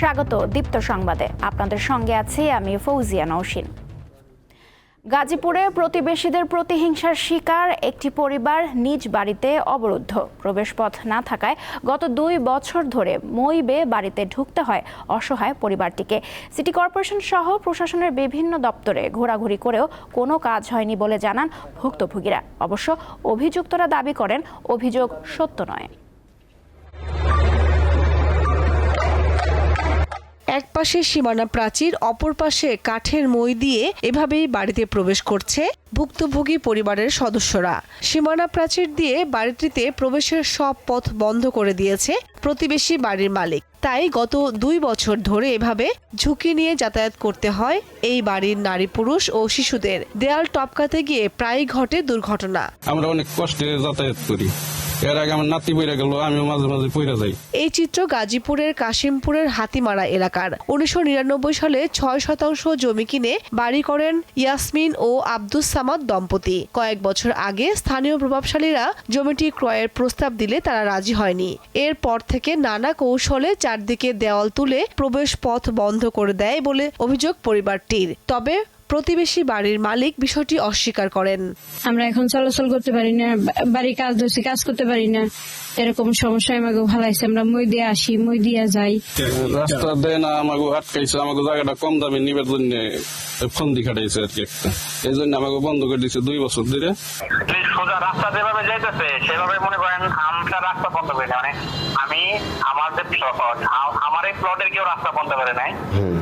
স্বাগত দীপ্ত সংবাদে। আপনাদের সঙ্গে আছি আমি ফৌজিয়া নৌসিন গাজীপুরে প্রতিবেশীদের প্রতিহিংসার শিকার একটি পরিবার নিজ বাড়িতে অবরুদ্ধ। প্রবেশপথ না থাকায় গত দুই বছর ধরে মই বাড়িতে ঢুকতে হয় অসহায় পরিবারটিকে। সিটি কর্পোরেশন সহ প্রশাসনের বিভিন্ন দপ্তরে ঘোরাঘুরি করেও কোনো কাজ হয়নি বলে জানান ভুক্তভোগীরা। অবশ্য অভিযুক্তরা দাবি করেন, অভিযোগ সত্য নয়। এক পাশে সীমানা প্রাচীর, অপর পাশে কাঠের মই দিয়ে এভাবেই বাড়িতে প্রবেশ করছে ভুক্তভোগী পরিবারের সদস্যরা। সীমানা প্রাচীর দিয়ে বাড়িটিতে প্রবেশের সব পথ বন্ধ করে দিয়েছে প্রতিবেশী বাড়ির মালিক। তাই গত দুই বছর ধরে এভাবে ঝুঁকি নিয়ে যাতায়াত করতে হয় এই বাড়ির নারী পুরুষ ও শিশুদের। দেয়াল টপকাতে গিয়ে প্রায়ই ঘটে দুর্ঘটনা। আমরা অনেক কষ্টে যাতায়াত করি। এর আগে আমার নাতি পইরা গেল, আমিও মাঝে মাঝে পইরা যাই। এই চিত্র গাজীপুরের কাশিমপুরের হাতিমারা এলাকার। উনিশশো নিরানব্বই সালে ছয় শতাংশ জমি কিনে বাড়ি করেন ইয়াসমিন ও আব্দুস সামাদ দম্পতি। কয়েক বছর আগে স্থানীয় প্রভাবশালীরা জমিটি ক্রয়ের প্রস্তাব দিলে তারা রাজি হয়নি। এরপর থেকে নানা কৌশলে চারদিকে দেওয়াল তুলে প্রবেশ পথ বন্ধ করে দেয় বলে অভিযোগ পরিবারটির। তবে প্রতিবেশী বাড়ির মালিক বিষয়টি অস্বীকার করেন। আমরা এখন চলাচল করতে পারি না বাড়ির কাজ ধরছি কাজ করতে পারি না। এরকম সমস্যা আমাকে ভালাইছে আমরা মই দিয়ে আসি মই দিয়ে যাই। রাস্তা দেয় না আমাকে আটকাইছে আমাকে জায়গাটা কম দামে নিবার জন্য ফন্দি খাটাইছে আর কি এই জন্য আমাকে বন্ধ করে দিচ্ছে দুই বছর ধরে। সোজা রাস্তা যেভাবে যাইতেছে সেভাবে মনে করেন আমরা রাস্তা বন্ধ করি মানে আমি আমার যে প্লট আমার এই প্লটের কেউ রাস্তা বন্ধ করে নাই।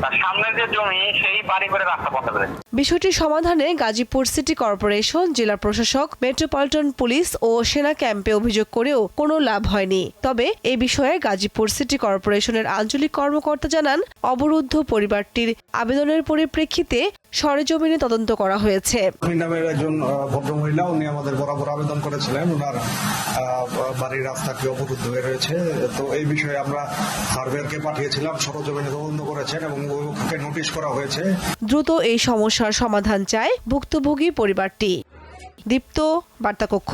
তার সামনের যে জমি সেই বাড়ি করে রাস্তা বন্ধ করে বিষয়টি সমাধানে গাজীপুর সিটি কর্পোরেশন, জেলা প্রশাসক, মেট্রোপলিটন পুলিশ ও সেনা ক্যাম্পে অভিযোগ করেও কোনো লাভ হয়নি। তবে এ বিষয়ে গাজীপুর সিটি কর্পোরেশনের আঞ্চলিক কর্মকর্তা জানান, অবরুদ্ধ পরিবারটির আবেদনের পরিপ্রেক্ষিতে সরেজমিনে তদন্ত করা হয়েছে। নামের একজন ভদ্রমহিলা উনি আমাদের বরাবর আবেদন করেছিলেন। ওনার বাড়ির রাস্তাটি অবরুদ্ধ হয়ে রয়েছে? তো এই বিষয়ে আমরা সার্ভেয়ারকে পাঠিয়েছিলাম সরেজমিনে তদন্ত করেছেন এবং ওকে নোটিশ করা হয়েছে। দ্রুত এই সমস্যার সমাধান চায় ভুক্তভোগী পরিবারটি। দীপ্ত বার্তাকক্ষ।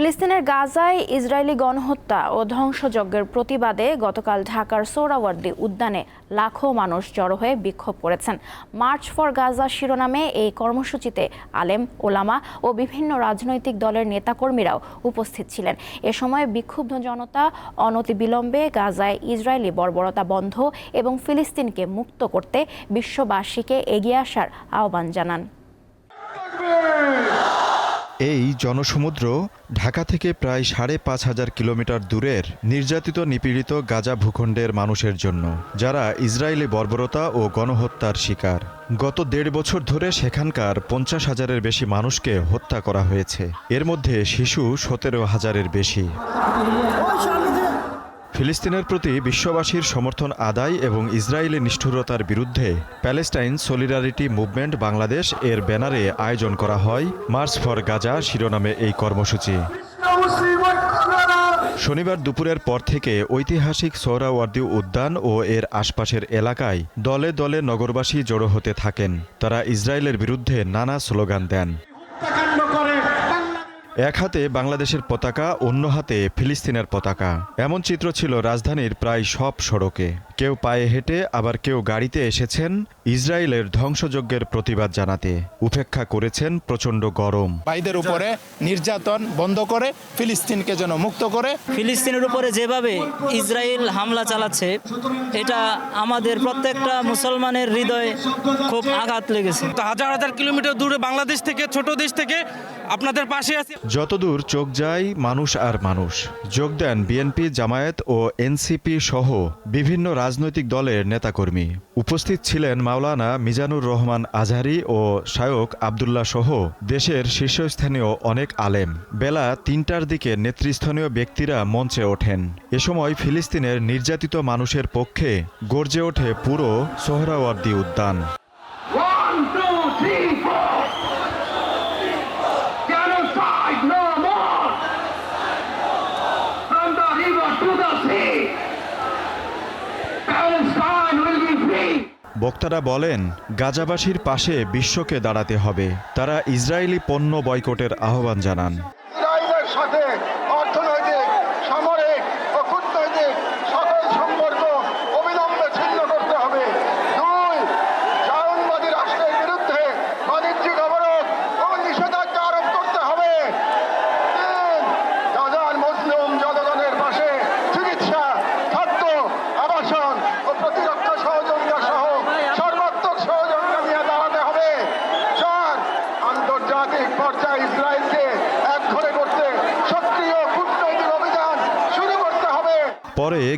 ফিলিস্তিনের গাজায় ইসরায়েলি গণহত্যা ও ধ্বংসযজ্ঞের প্রতিবাদে গতকাল ঢাকার সোহরাওয়ার্দী উদ্যানে লাখো মানুষ জড়ো হয়ে বিক্ষোভ করেছেন। মার্চ ফর গাজা শিরোনামে এই কর্মসূচিতে আলেম, ওলামা ও বিভিন্ন রাজনৈতিক দলের নেতাকর্মীরাও উপস্থিত ছিলেন। এ সময় বিক্ষুব্ধ জনতা অনতিবিলম্বে গাজায় ইসরায়েলি বর্বরতা বন্ধ এবং ফিলিস্তিনকে মুক্ত করতে বিশ্ববাসীকে এগিয়ে আসার আহ্বান জানান। এই জনসমুদ্র ঢাকা থেকে প্রায় সাড়ে পাঁচ হাজার কিলোমিটার দূরের নির্যাতিত নিপীড়িত গাজা ভূখণ্ডের মানুষের জন্য, যারা ইসরায়েলি বর্বরতা ও গণহত্যার শিকার। গত দেড় বছর ধরে সেখানকার পঞ্চাশ হাজারের বেশি মানুষকে হত্যা করা হয়েছে। এর মধ্যে শিশু সতেরো হাজারের বেশি। ফিলিস্তিনের প্রতি বিশ্ববাসীর সমর্থন আদায় এবং ইসরায়েলি নিষ্ঠুরতার বিরুদ্ধে প্যালেস্টাইন সলিডারিটি মুভমেন্ট বাংলাদেশ এর ব্যানারে আয়োজন করা হয় মার্চ ফর গাজা শিরোনামে এই কর্মসূচি। শনিবার দুপুরের পর থেকে ঐতিহাসিক সোহরাওয়ার্দী উদ্যান ও এর আশপাশের এলাকায় দলে দলে নগরবাসী জড়ো হতে থাকেন। তারা ইসরায়েলের বিরুদ্ধে নানা স্লোগান দেন। এক হাতে বাংলাদেশের পতাকা অন্য হাতে ফিলিস্তিনের পতাকা। এমন চিত্র ছিল রাজধানীর প্রায় সব সড়কে। কেউ পায়ে হেঁটে আবার কেউ গাড়িতে এসেছেন ইসরায়েলের ধ্বংসযজ্ঞের প্রতিবাদ জানাতে। উপেক্ষা করেছেন প্রচণ্ড গরম। ভাইদের উপরে নির্যাতন বন্ধ করে ফিলিস্তিনকে যেন মুক্ত করে। ফিলিস্তিনের উপরে যেভাবে ইসরায়েল হামলা চালাচ্ছে এটা আমাদের প্রত্যেকটা মুসলমানের হৃদয়ে খুব আঘাত লেগেছে। তো হাজার হাজার কিলোমিটার দূরে বাংলাদেশ থেকে ছোট দেশ থেকে আপনাদের পাশে আছি। যতদূর চোখ যায়, মানুষ আর মানুষ। যোগ দেন বিএনপি, জামায়াত ও এনসিপি সহ বিভিন্ন রাজনৈতিক দলের নেতাকর্মী। উপস্থিত ছিলেন মাওলানা মিজানুর রহমান আজহারি ও শায়ক আবদুল্লাহ সহ দেশের শীর্ষস্থানীয় অনেক আলেম। বেলা তিনটার দিকে নেতৃস্থানীয় ব্যক্তিরা মঞ্চে ওঠেন। এ সময় ফিলিস্তিনের নির্যাতিত মানুষের পক্ষে গর্জে ওঠে পুরো সোহরাওয়ার্দী উদ্যান। বক্তারা বলেন গাজাবাসীর পাশে বিশ্বকে দাঁড়াতে হবে। তারা ইসরায়েলি পণ্য বয়কটের আহ্বান জানান।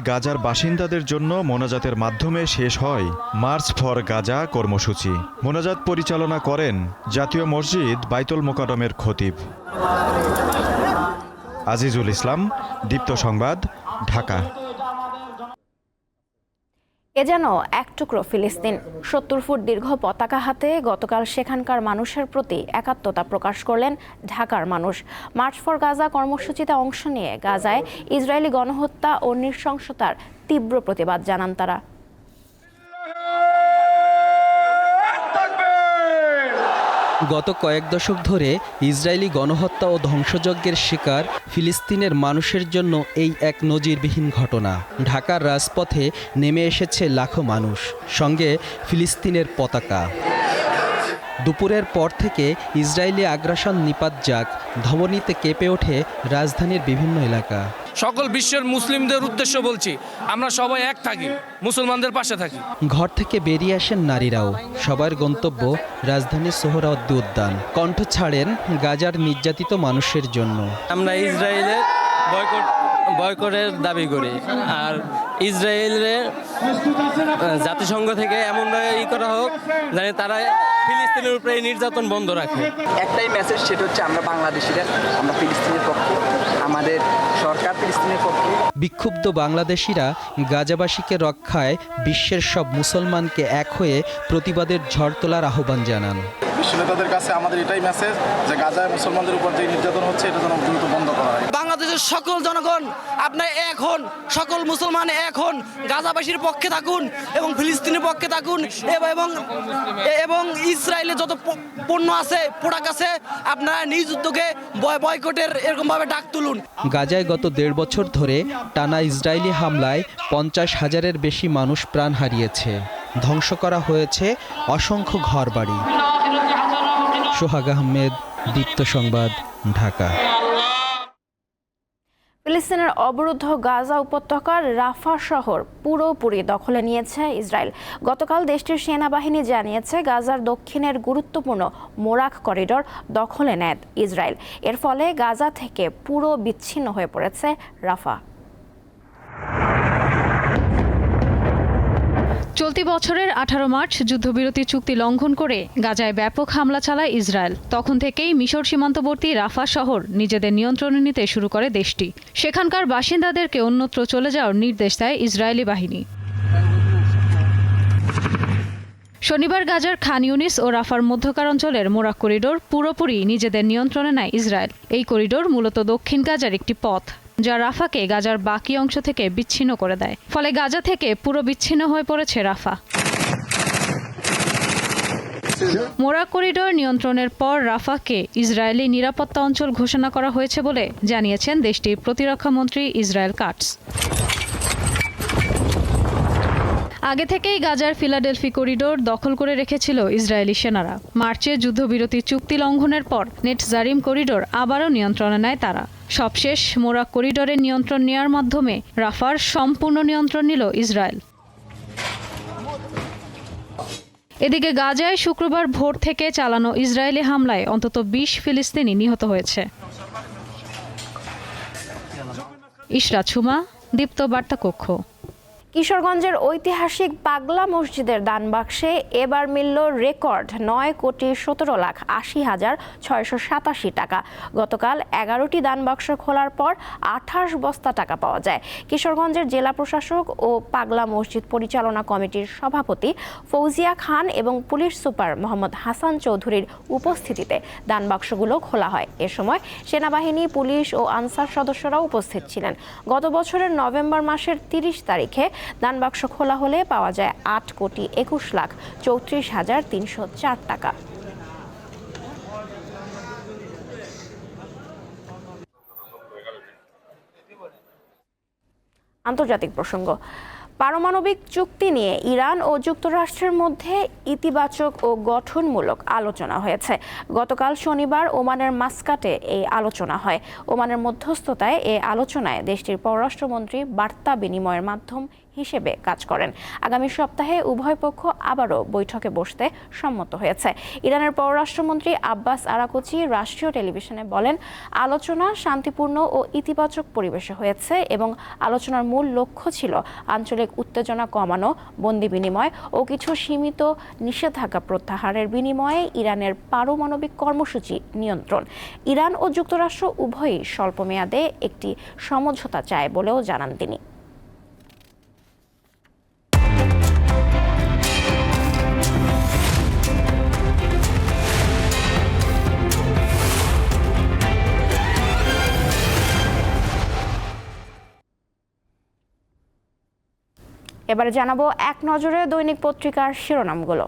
গাজার বাসিন্দাদের জন্য মোনাজাতের মাধ্যমে শেষ হয় মার্চ ফর গাজা কর্মসূচি। মোনাজাত পরিচালনা করেন জাতীয় মসজিদ বাইতুল মোকারমের খতিব। আজিজুল ইসলাম, দীপ্ত সংবাদ, ঢাকা। এ যেন এক টুকরো ফিলিস্তিন। সত্তর ফুট দীর্ঘ পতাকা হাতে গতকাল সেখানকার মানুষের প্রতি একাত্মতা প্রকাশ করলেন ঢাকার মানুষ। মার্চ ফর গাজা কর্মসূচিতে অংশ নিয়ে গাজায় ইসরায়েলি গণহত্যা ও নৃশংসতার তীব্র প্রতিবাদ জানান তারা। গত কয়েক দশক ধরে ইসরায়েলি গণহত্যা ও ধ্বংসযজ্ঞের শিকার ফিলিস্তিনের মানুষের জন্য এই এক নজিরবিহীন ঘটনা। ঢাকার রাজপথে নেমে এসেছে লাখো মানুষ, সঙ্গে ফিলিস্তিনের পতাকা। দুপুরের পর থেকে ইসরায়েলি আগ্রাসন নিপাত যাক, ধমনীতে কেঁপে ওঠে রাজধানীর বিভিন্ন এলাকা। সকল বিশ্বের মুসলিমদের উদ্দেশ্য বলছি আমরা সবাই এক থাকি মুসলমানদের পাশে থাকি। ঘর থেকে বেরিয়ে আসেন নারীরাও। সবার গন্তব্য রাজধানী সোহরাওয়ার্দী উদ্যান। কণ্ঠ ছাড়েন গাজার নির্যাতিত মানুষের জন্য। আমরা ইসরায়েলের বয়কট বয়কটের দাবি করি। আর ইসরায়েলের জাতিসংঘ থেকে এমনভাবে ই করা হোক জানি তারা ফিলিস্তিনের উপরে নির্যাতন বন্ধ রাখে। একটাই মেসেজ সেটা হচ্ছে আমরা বাংলাদেশিরা আমরা ফিলিস্তিনের পক্ষে আমাদের সরকার ফিলিস্তিনের পক্ষে। বিক্ষুব্ধ বাংলাদেশিরা গাজাবাসীকে রক্ষায় বিশ্বের সব মুসলমানকে এক হয়ে প্রতিবাদের ঝড় তোলার আহ্বান জানান। বিশ্ব নেতাদের কাছে আমাদের এটাই মেসেজ যে গাজায় মুসলমানদের উপর যে নির্যাতন হচ্ছে এটা যেন দ্রুত বন্ধ করা হয়। সকল জনগণ, আপনার এক হন, সকল মুসলমান এক হন, গাজাবাসীর পক্ষে থাকুন এবং ফিলিস্তিনের পক্ষে থাকুন এবং এবং ইসরায়েলে যত পণ্য আছে প্রোডাক্ট আছে, আপনারা নিজ উদ্যোগে বয়- বয়কটের এরকমভাবে ডাক তুলুন। গাজায় গত দেড় বছর ধরে টানা ইসরায়েলি হামলায় পঞ্চাশ হাজারের বেশি মানুষ প্রাণ হারিয়েছে। ধ্বংস করা হয়েছে অসংখ্য ঘরবাড়ি। সোহাগ আহমেদ, দীপ্ত সংবাদ, ঢাকা। ফিলিস্তিনের অবরুদ্ধ গাজা উপত্যকার রাফা শহর পুরোপুরি দখলে নিয়েছে ইসরায়েল। গতকাল দেশটির সেনাবাহিনী জানিয়েছে, গাজার দক্ষিণের গুরুত্বপূর্ণ মোরাক করিডর দখলে নেয় ইসরায়েল। এর ফলে গাজা থেকে পুরো বিচ্ছিন্ন হয়ে পড়েছে রাফা। চলতি বছরের আঠারো মার্চ যুদ্ধবিরতি চুক্তি লঙ্ঘন করে গাজায় ব্যাপক হামলা চালায় ইসরায়েল। তখন থেকেই মিশর সীমান্তবর্তী রাফা শহর নিজেদের নিয়ন্ত্রণে নিতে শুরু করে দেশটি। সেখানকার বাসিন্দাদেরকে অন্যত্র চলে যাওয়ার নির্দেশ দেয় ইসরায়েলি বাহিনী। শনিবার গাজার খান ইউনিস ও রাফার মধ্যকার অঞ্চলের মোরাক করিডোর পুরোপুরি নিজেদের নিয়ন্ত্রণে নেয় ইসরায়েল। এই করিডোর মূলত দক্ষিণ গাজার একটি পথ। যা রাফাকে গাজার বাকি অংশ থেকে বিচ্ছিন্ন করে দেয়। ফলে গাজা থেকে পুরো বিচ্ছিন্ন হয়ে পড়েছে রাফা। মোরা করিডোর নিয়ন্ত্রণের পর রাফাকে ইসরায়েলি নিরাপত্তা অঞ্চল ঘোষণা করা হয়েছে বলে জানিয়েছেন দেশটির প্রতিরক্ষা মন্ত্রী ইসরায়েল কাটস। আগে থেকেই গাজার ফিলাডেলফি করিডোর দখল করে রেখেছিল ইসরায়েলি সেনারা। মার্চে যুদ্ধবিরতি চুক্তি লঙ্ঘনের পর নেট জারিম করিডোর আবারও নিয়ন্ত্রণে নেয় তারা। সবশেষ মোরা করিডোরের নিয়ন্ত্রণ নেওয়ার মাধ্যমে রাফার সম্পূর্ণ নিয়ন্ত্রণ নিল ইসরায়েল। এদিকে গাজায় শুক্রবার ভোর থেকে চালানো ইসরায়েলি হামলায় অন্তত বিশ ফিলিস্তিনি নিহত হয়েছে। ইশরাত সুমা, দীপ্ত বার্তা কক্ষ কিশোরগঞ্জের ঐতিহাসিক পাগলা মসজিদের দান বাক্সে এবার মিলল রেকর্ড, নয় কোটি সতেরো লাখ আশি হাজার ছয়শো সাতাশি টাকা। গতকাল এগারোটি দান বাক্স খোলার পর আঠাশ বস্তা টাকা পাওয়া যায়। কিশোরগঞ্জের জেলা প্রশাসক ও পাগলা মসজিদ পরিচালনা কমিটির সভাপতি ফৌজিয়া খান এবং পুলিশ সুপার মোহাম্মদ হাসান চৌধুরীর উপস্থিতিতে দান বাক্সগুলো খোলা হয়। এ সময় সেনাবাহিনী, পুলিশ ও আনসার সদস্যরাও উপস্থিত ছিলেন। গত বছরের নভেম্বর মাসের তিরিশ তারিখে দান বাক্স খোলা হলে পাওয়া যায় আট কোটি একুশ লাখ চৌত্রিশ হাজার তিনশো চার টাকা। আন্তর্জাতিক প্রসঙ্গ। পারমাণবিক চুক্তি নিয়ে ইরান ও যুক্তরাষ্ট্রের মধ্যে ইতিবাচক ও গঠনমূলক আলোচনা হয়েছে। গতকাল শনিবার ওমানের মাস্কাটে এই আলোচনা হয়। ওমানের মধ্যস্থতায় এই আলোচনায় দেশটির পররাষ্ট্রমন্ত্রী বার্তা বিনিময়ের মাধ্যম হিসেবে কাজ করেন। আগামী সপ্তাহে উভয় পক্ষ আবারও বৈঠকে বসতে সম্মত হয়েছে। ইরানের পররাষ্ট্রমন্ত্রী আব্বাস আরাকুচি রাষ্ট্রীয় টেলিভিশনে বলেন, আলোচনা শান্তিপূর্ণ ও ইতিবাচক পরিবেশে হয়েছে এবং আলোচনার মূল লক্ষ্য ছিল আঞ্চলিক উত্তেজনা কমানো, বন্দি বিনিময় ও কিছু সীমিত নিষেধাজ্ঞা প্রত্যাহারের বিনিময়ে ইরানের পারমাণবিক কর্মসূচি নিয়ন্ত্রণ। ইরান ও যুক্তরাষ্ট্র উভয়ই স্বল্প মেয়াদে একটি সমঝোতা চায় বলেও জানান তিনি। এবারে জানাব এক নজরে দৈনিক পত্রিকার শিরোনামগুলো।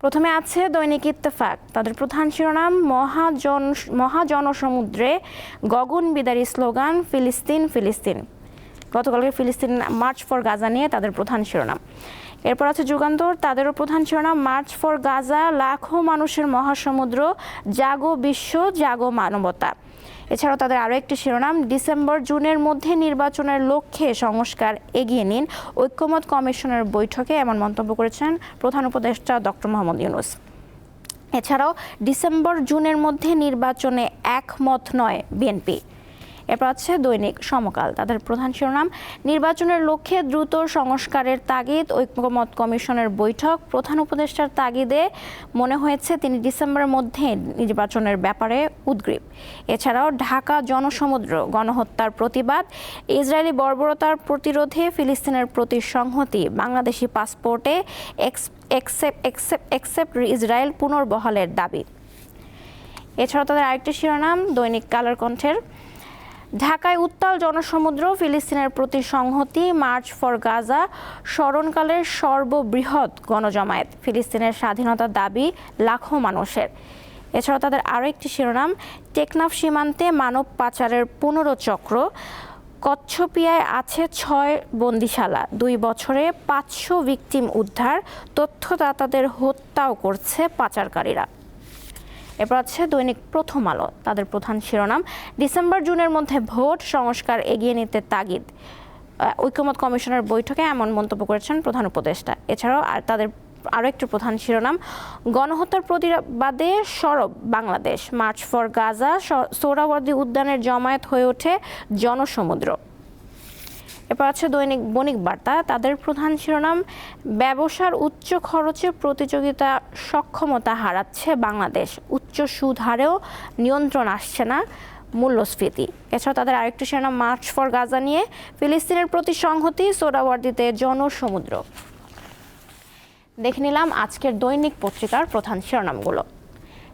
প্রথমে আছে দৈনিক ইত্তেফাক। তাদের প্রধান শিরোনাম মহাজন মহাজনসমুদ্রে গগন বিদারী স্লোগান, ফিলিস্তিন ফিলিস্তিন। গতকালকে ফিলিস্তিন মার্চ ফর গাজা নিয়ে তাদের প্রধান শিরোনাম। এরপর আছে যুগান্তর। তাদেরও প্রধান শিরোনাম, মার্চ ফর গাজা, লাখো মানুষের মহাসমুদ্র, জাগো বিশ্ব, জাগো মানবতা। এছাড়াও তাদের আরও একটি শিরোনাম, ডিসেম্বর জুনের মধ্যে নির্বাচনের লক্ষ্যে সংস্কার এগিয়ে নিন। ঐক্যমত কমিশনের বৈঠকে এমন মন্তব্য করেছেন প্রধান উপদেষ্টা ডক্টর মোহাম্মদ ইউনুস। এছাড়াও ডিসেম্বর জুনের মধ্যে নির্বাচনে একমত নয় বিএনপি। এরপর আছে দৈনিক সমকাল। তাদের প্রধান শিরোনাম, নির্বাচনের লক্ষ্যে দ্রুত সংস্কারের তাগিদ, ঐক্যমত কমিশনের বৈঠক, প্রধান উপদেষ্টার তাগিদে মনে হয়েছে তিনি ডিসেম্বরের মধ্যে নির্বাচনের ব্যাপারে উদ্গ্রীব। এছাড়াও ঢাকা জনসমুদ্র গণহত্যার প্রতিবাদ, ইসরায়েলি বর্বরতার প্রতিরোধে ফিলিস্তিনের প্রতি সংহতি বাংলাদেশি পাসপোর্টে এক্সেপ্ট ইসরায়েল পুনর্বহালের দাবি। এছাড়াও তাদের আরেকটি শিরোনাম, দৈনিক কালার কণ্ঠের ঢাকায় উত্তাল জনসমুদ্র, ফিলিস্তিনের প্রতি সংহতি, মার্চ ফর গাজা, স্মরণকালের সর্ববৃহৎ গণজমায়েত, ফিলিস্তিনের স্বাধীনতার দাবি লাখো মানুষের। এছাড়া তাদের আরও একটি শিরোনাম, টেকনাফ সীমান্তে মানব পাচারের পুনরচক্র, কচ্ছপিয়ায় আছে ছয় বন্দিশালা, দুই বছরে পাঁচশো ভিকটিম উদ্ধার, তথ্যদাতাদের হত্যাও করছে পাচারকারীরা। এরপর আছে দৈনিক প্রথম আলো, তাদের প্রধান শিরোনাম। ডিসেম্বর, জুনের মধ্যে ভোট, সংস্কার এগিয়ে নিতে তাগিদ। ঐক্যমত কমিশনের বৈঠকে এমন মন্তব্য করেছেন প্রধান উপদেষ্টা। এছাড়াও আর তাদের আরও একটি প্রধান শিরোনাম, গণহত্যার প্রতিবাদে সরব Bangladesh. March for Gaza Suhrawardy উদ্যানের জমায়েত হয়ে ওঠে জনসমুদ্র। এরপর আছে দৈনিক বণিক বার্তা। তাদের প্রধান শিরোনাম, ব্যবসার উচ্চ খরচে প্রতিযোগিতা সক্ষমতা হারাচ্ছে বাংলাদেশ। উচ্চ সুদ হারেও নিয়ন্ত্রণ আসছে না মূল্যস্ফীতি। এছাড়াও তাদের আরেকটি শিরোনাম, মার্চ ফর গাজা নিয়ে। ফিলিস্তিনের প্রতি সংহতি সোডাওয়ার্দিতে জনসমুদ্র। দেখে নিলাম আজকের দৈনিক পত্রিকার প্রধান শিরোনামগুলো।